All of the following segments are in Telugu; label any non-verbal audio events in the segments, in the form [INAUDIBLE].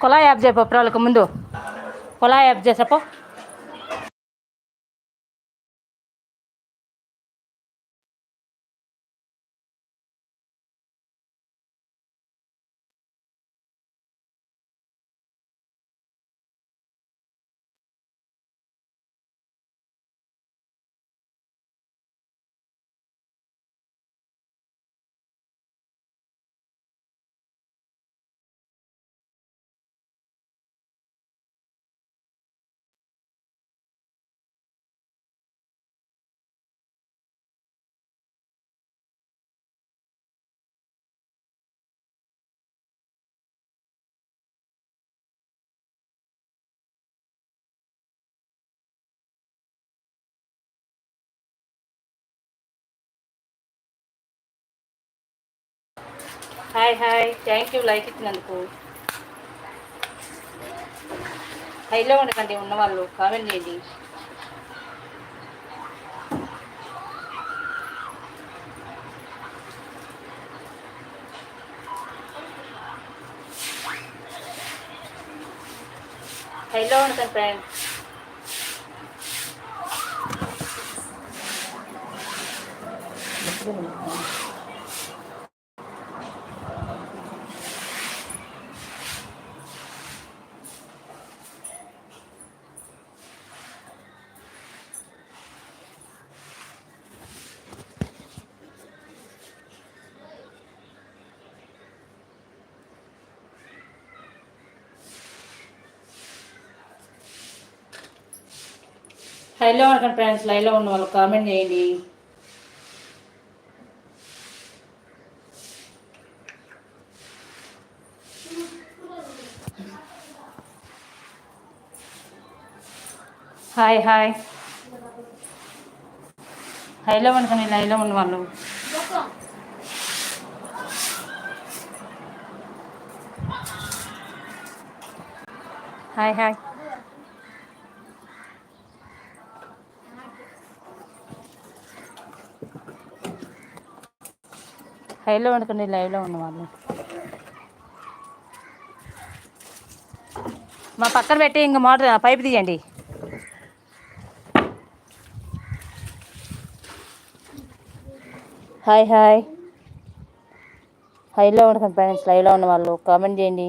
కులా యాప్ చెప్పు ప్రాళ్ళకు ముందు. కులా యాప్ చేసపో hi hi. Thank you like ఇచ్చినందుకు. హైలో ఉండకండి ఉన్నవాళ్ళు. కామెంట్ చేయండి. హైలో ఉండకండి ఫ్రెండ్స్ హైలో ఉండకండి ఫ్రెండ్స్ లైవ్లో ఉన్న వాళ్ళు కామెంట్ చేయండి. హాయ్ హాయ్ హైలో ఉండకండి లైవ్లో ఉన్న వాళ్ళు. హాయ్ హాయ్ హైలో ఉండకండి లైవ్లో ఉన్నవాళ్ళు. మా పక్కన పెట్టి ఇంకా మోటార్ పైపు తీయండి. Hi hi. హైలో ఉండకండి ఫ్రెండ్స్ లైవ్లో ఉన్న వాళ్ళు కామెంట్ చేయండి.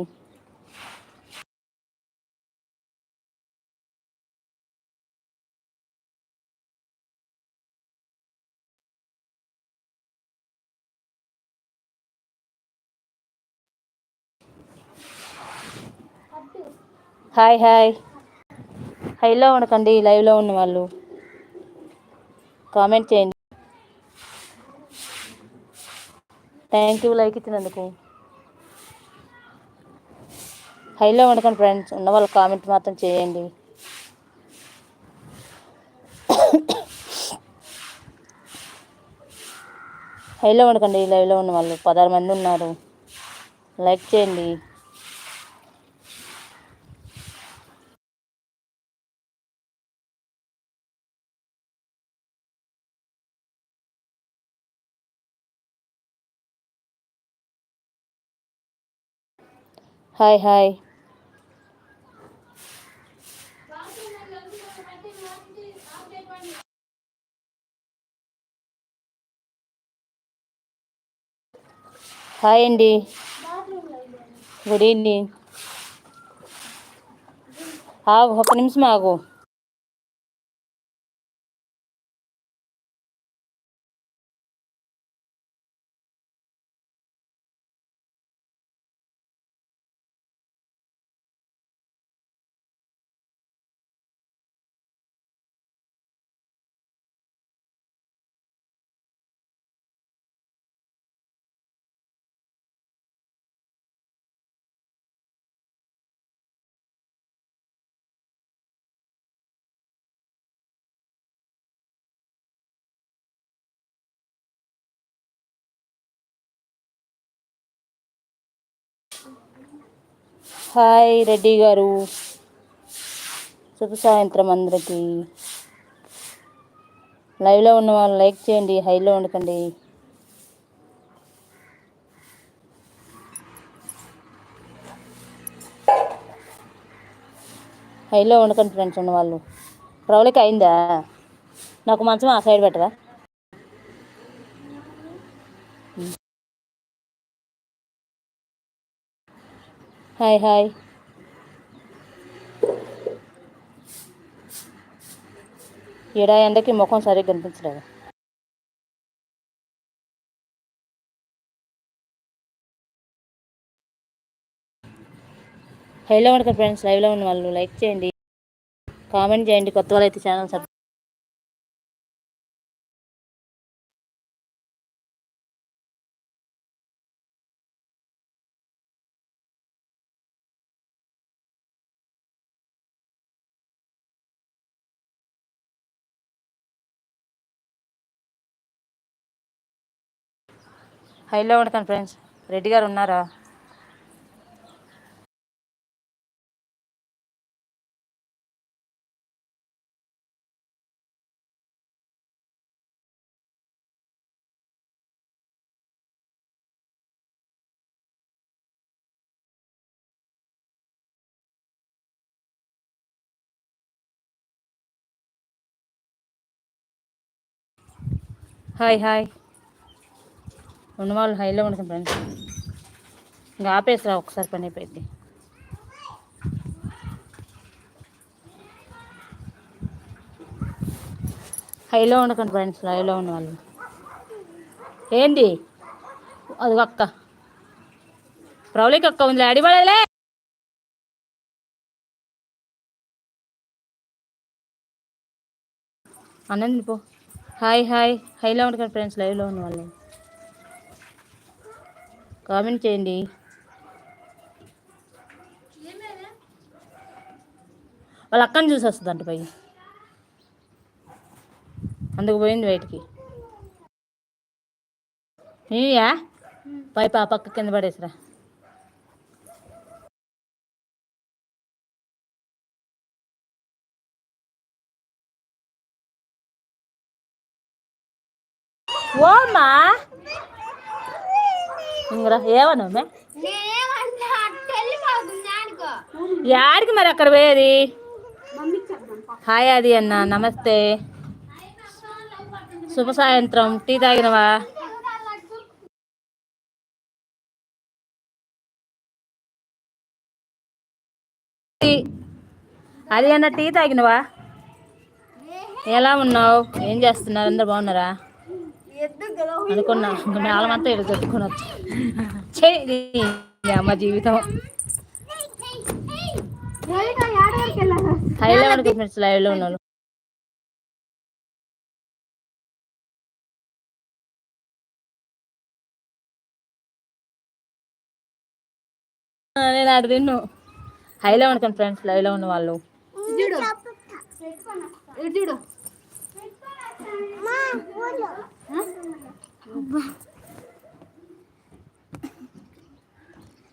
Hi hi. హైలో ఉండకండి లైవ్లో ఉన్న వాళ్ళు కామెంట్ చేయండి. థ్యాంక్ యూ లైక్ ఇచ్చినందుకు. హైలో ఉండకండి ఫ్రెండ్స్ ఉన్న వాళ్ళు కామెంట్ మాత్రం చేయండి. హైలో ఉండకండి లైవ్లో ఉన్న వాళ్ళు పదహారు మంది ఉన్నారు. లైక్ చేయండి. Hi hi. హాయ్ అండి. Good evening. ఆగు ఒక నిమిషం ఆగు. హాయ్ రెడ్డి గారు. శుభ సాయంత్రం అందరికీ. లైవ్లో ఉన్న వాళ్ళు లైక్ చేయండి హైలో ఉండకండి. హైలో ఉండకండి ఫ్రెండ్స్ ఉన్న వాళ్ళు. ప్రవళిక అయిందా? నాకు మంచం ఆ సైడ్ పెట్టరా? Hi hi. ఈడ ఎండకి ముఖం సరిగ్గా కనిపించలేదు. హైలో ఉండకండి ఫ్రెండ్స్. లైవ్లో ఉన్న వాళ్ళు లైక్ చేయండి. కామెంట్ చేయండి. కొత్త వాళ్ళు అయితే ఛానల్ సబ్ హైలో ఉండకండి ఫ్రెండ్స్. రెడ్డి గారు ఉన్నారా? Hi hi. ఉన్నవాళ్ళు హైలో ఉండకండి ఫ్రెండ్స్. ఇంకా ఆపేసిరా ఒకసారి పని అయిపోయింది. హైలో ఉండకండి ఫ్రెండ్స్ హైలో ఉన్న వాళ్ళు. ఏంది? అది అక్క. ప్రవళిక అక్క ఉంది అడిపడలే అన్నంది పో. Hi hi. హైలో ఉండకండి ఫ్రెండ్స్ లైవ్లో ఉన్న వాళ్ళు. కామెంట్ చేయండి. వాళ్ళ అక్కని చూసి వస్తుందంట పై అందుకు పోయింది బయటికి. నీయా పై పా పక్క కింద పడేసిరా. ఇంకరా ఏమన్నా యాడికి మరి అక్కడ పోయేది? హాయ్ అది అన్న నమస్తే. శుభ సాయంత్రం టీ తాగినవా? టీ. అది అన్న టీ తాగినవా? ఎలా ఉన్నావు? ఏం చేస్తున్నారు? అందరు బాగున్నారా? అనుకున్నా. ఇంకా మేళమంతా వచ్చి. చెయ్యి నీ అమ్మ జీవితం. హైలో అనుకుంటున్నారు లైవ్లో ఉన్నాను. నేను అటు తిన్ను. హైలో అనుకోండి ఫ్రెండ్స్ లైవ్లో ఉన్న వాళ్ళు.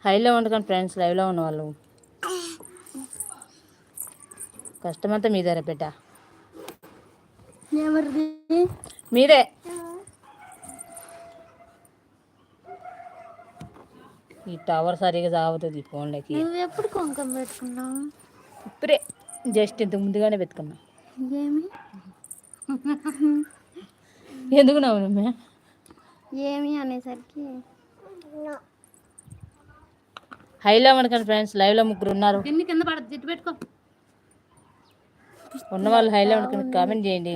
హైలో వండుకొని ఫ్రెండ్స్ లైవ్లో ఉన్న వాళ్ళు కష్టమంతా మీదేరా బిడ్డ ఎవరిది? మీదే. ఈ టవర్ సరిగా సాగుతుంది ఈ ఫోన్లకి. ఎప్పుడు కుంకుమ పెట్టుకున్నావు? ఇప్పుడే. జస్ట్ ఇంత ముందుగానే పెట్టుకున్నా. ఏమి ఎందుకు నవ్వు ఏమి అనేసరికి హైలో అనుకోండి ఫ్రెండ్స్ లైవ్లో ముగ్గురు ఉన్నారు. ఎన్ని కింద పడదు జిట్టు పెట్టుకో. ఉన్న వాళ్ళు హైలో అనుకుని కామెంట్ చేయండి.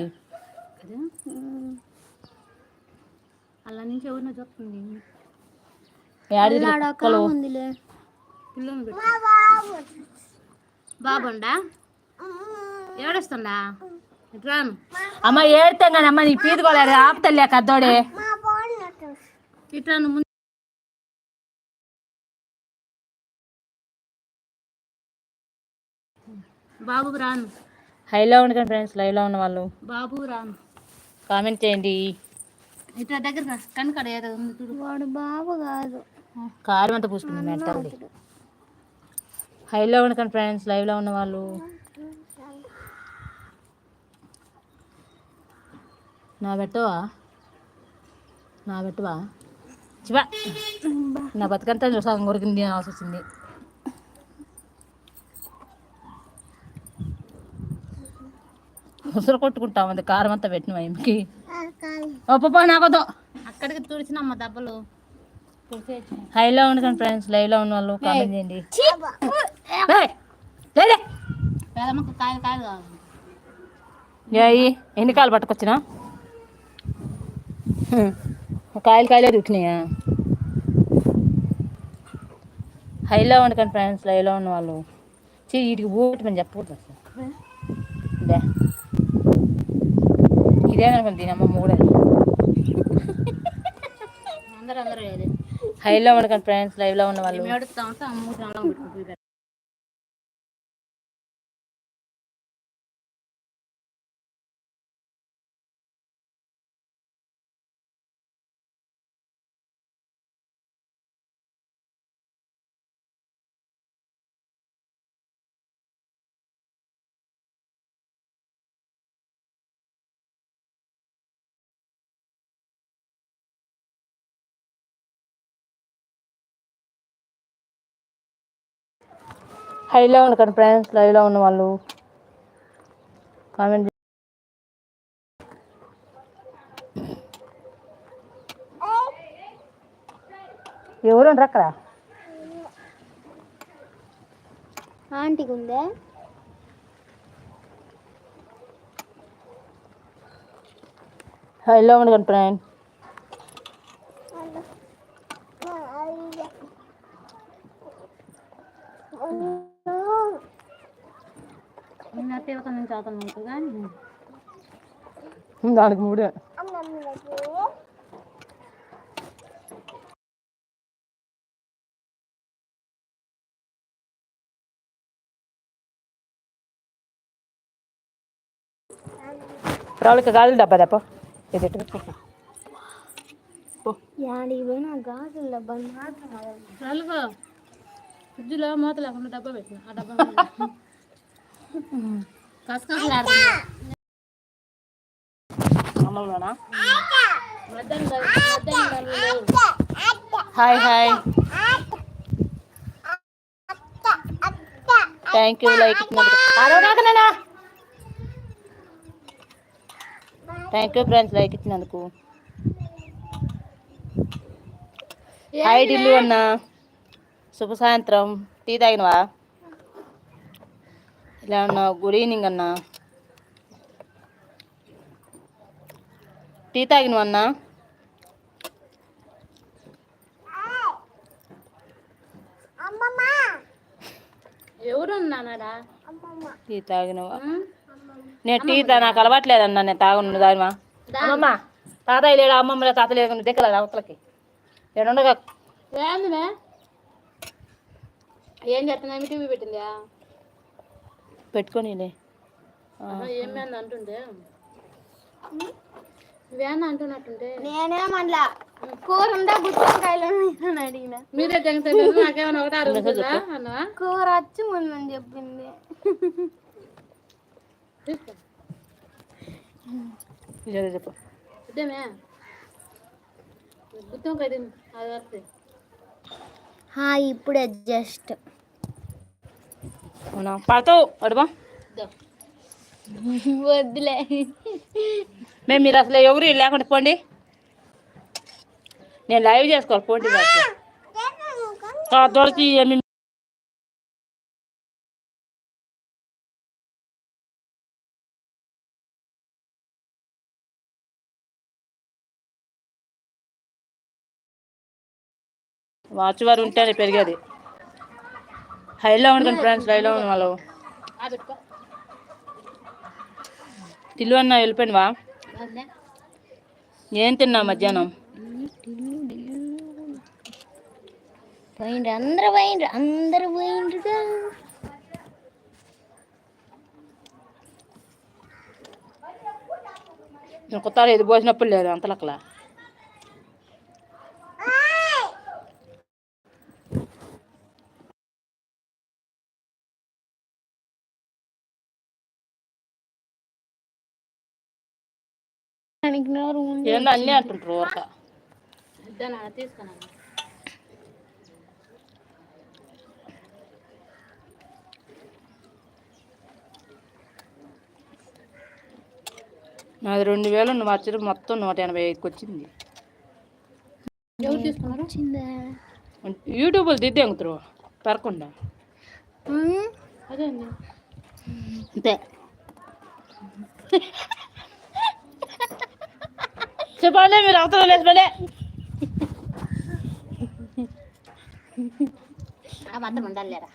అలా నుంచి ఎవరినో చూస్తుంది. యాడిది కుక్కలు అమ్మ ఏడితే కానీ అమ్మ నీ పీదుకోలేదు ఆపుతలే కద్దోడే ముందు. బాబు రాను హైలో అనుకోండి ఫ్రెండ్స్ లైవ్లో ఉన్న వాళ్ళు. బాబు రాను కామెంట్ చేయండి. ఇట్లా దగ్గర చూడు. వాడు బాబు కాదు. కారం అంతా పూసుకుంది మెట్టండి హైలో అనుకోండి ఫ్రెండ్స్ లైవ్లో ఉన్న వాళ్ళు. నా పెట్టవా? నా పెట్టవా? చివా. నా బతుకంతా సగం కొరికింది అవసరం వచ్చింది. ఉసురు కొట్టుకుంటా ఉంది కారం అంతా పెట్టిన ఆయనకి ఓ పప్ప నాకొద్దు అక్కడికి తుడిచినమ్మ దెబ్బలు. హైలో ఉండకండి ఫ్రెండ్స్ లైవ్లో ఉన్న వాళ్ళు కామెంట్ చేయండి. ఎన్ని కాయలు పట్టుకొచ్చినా. కాయలు కాయలే దొరికినాయా హైలో ఉండకండి ఫ్రెండ్స్ లైవ్లో ఉన్న వాళ్ళు. చీ వీటికి ఊటి మనం చెప్పకూడదు అసలు. ఇదే ఇదేననుకోండి దీని అమ్మ మూడే. అందరూ అందరూ ఏది హైలో ఉండకండి ఫ్రెండ్స్ లైవ్లో ఉన్న వాళ్ళు. హైలో ఉండకండి ఫ్రెండ్స్ లైవ్లో ఉన్న వాళ్ళు కామెంట్ ఎవరు ఉండరు అక్కడ? ఆంటీకి ఉందే హైలో ఉండకండి ఫ్రెండ్ దానికి మూడే రావులకి గాజులు డబ్బా దప్ప ఇది ఎట్టు పెట్టుకో. యాడికి పోయినా గాజుల డబ్బా మాత్రం నలుగు ఫ్రిడ్జ్లో మూత లేకుండా డబ్బా పెట్టిన ఆ డబ్బా లేవు hi hi. Thank you like ఇచ్చినందుకు థ్యాంక్ యూ ఫ్రెండ్స్ లైక్ ఇచ్చినందుకు. హాయ్ ఢిల్లు అన్న. శుభ సాయంత్రం. టీ తాగినవా? ఇలా ఉన్నా గుడ్ ఈవినింగ్ అన్న. టీ తాగినవా అన్నా? ఎవరు ఉన్నానాడా టీ తాగినవా? నేను టీ తా నాకు అలవాట్లేదన్నా నేను తాగను దానిమా అమ్మమ్మ తాతయ్య లేడు? అమ్మమ్మ లేదు తాత లేదు దగ్గర అవతలకి. నేను ఉండగా ఏందిమే ఏం చేస్తున్నా టీవీ పెట్టిందా? పెట్టుకోనిలే ఏమే అంటుంటే నువ్వేనా అంటున్నట్టుంటే. నేనేమన్నా కూర ఉందా గుత్తకాయలు అడిగిన. మీరే నాకేమైనా ఒకటి అడుగుతుందా అన్నవా? కూర వచ్చి ముందని చెప్పింది. చెప్పు. ఇదేమే గుత్తకాయ తిను అది వస్తే ఇప్పుడే జస్ట్. అవునా? పడతావు అడుమా వద్దులే. మేము మీరు అసలు ఎవరు లేకుండా పోండి. నేను లైవ్ చేసుకోవాలి పోండి దొరికి వాచ్ వారు ఉంటేనే పెరిగేది. హైలో ఉండకండి ఫ్రెండ్స్ హైలో ఉన్న వాళ్ళు తిల్లు అన్న వెళ్ళిపోయినవా ఏం తిన్నావు మధ్యాహ్నం? పోయిండ్రు అందరు పోయిండ్రు అందరు పోయిండ్రుగా. నేను కొత్త ఇది పోసినప్పుడు లేదు అంతలక్కలా. ఏందో అన్నీ అంటుంటారు ఊరక? తీసుకున్నాను నాది రెండు వేలు నువ్వు వచ్చి మొత్తం నూట ఎనభై ఐదుకి వచ్చింది. ఎవరు తీసుకున్నారు? వచ్చిందా? యూట్యూబ్లో దిద్దే అంకుతురు పరకుండా అదే అంతే. చెప్పండి మీరు అవతల లేచిపోలే అబద్ధం ఉండాలిరా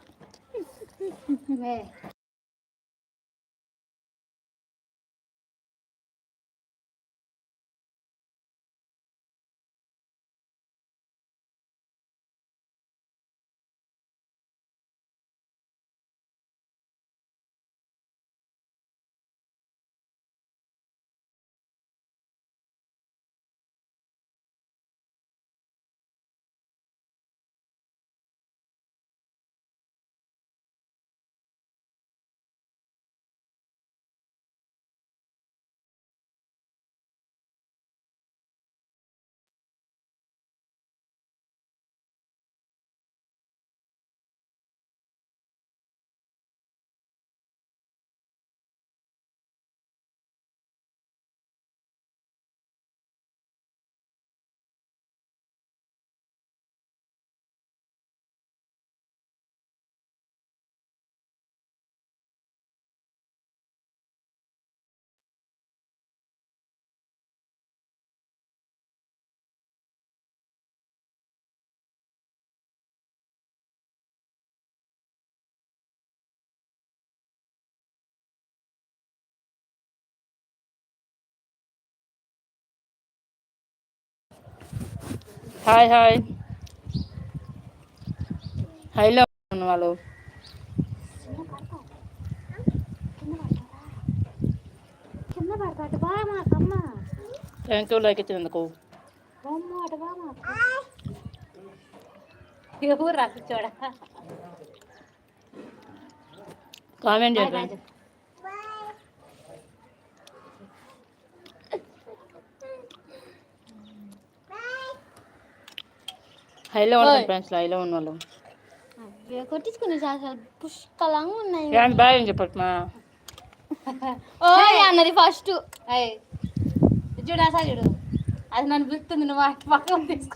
హాయ్ హాయ్. హైలో వాళ్ళు. థ్యాంక్ యూ లైక్ ఇచ్చినందుకు కామెంట్ చేయండి. హైలో ఉంటాను ఫ్రెండ్స్ హైలో ఉన్న వాళ్ళు కొట్టించుకునే చాలా పుష్కలంగా ఉన్నాయి. బాయ్ అని చెప్పట్టు మా. [LAUGHS] ఓయ్ అన్నది ఫస్ట్ అయ్యి చూడు అసలు చూడు. అది నన్ను పిలుస్తుంది నువ్వు అటు పక్కన తీసుకో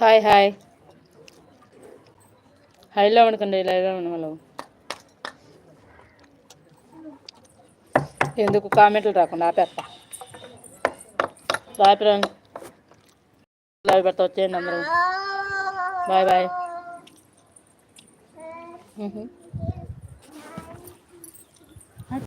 హాయ్ హాయ్. హైలో అనుకోండి లైవ్లో ఉన్న వాళ్ళు ఎందుకు కామెంట్లు రాకుండా ఆపేస్తా. బాయ్ ఫ్రెండ్స్ లైవ్ పెడతా వచ్చేయండి అందరూ. Bye bye.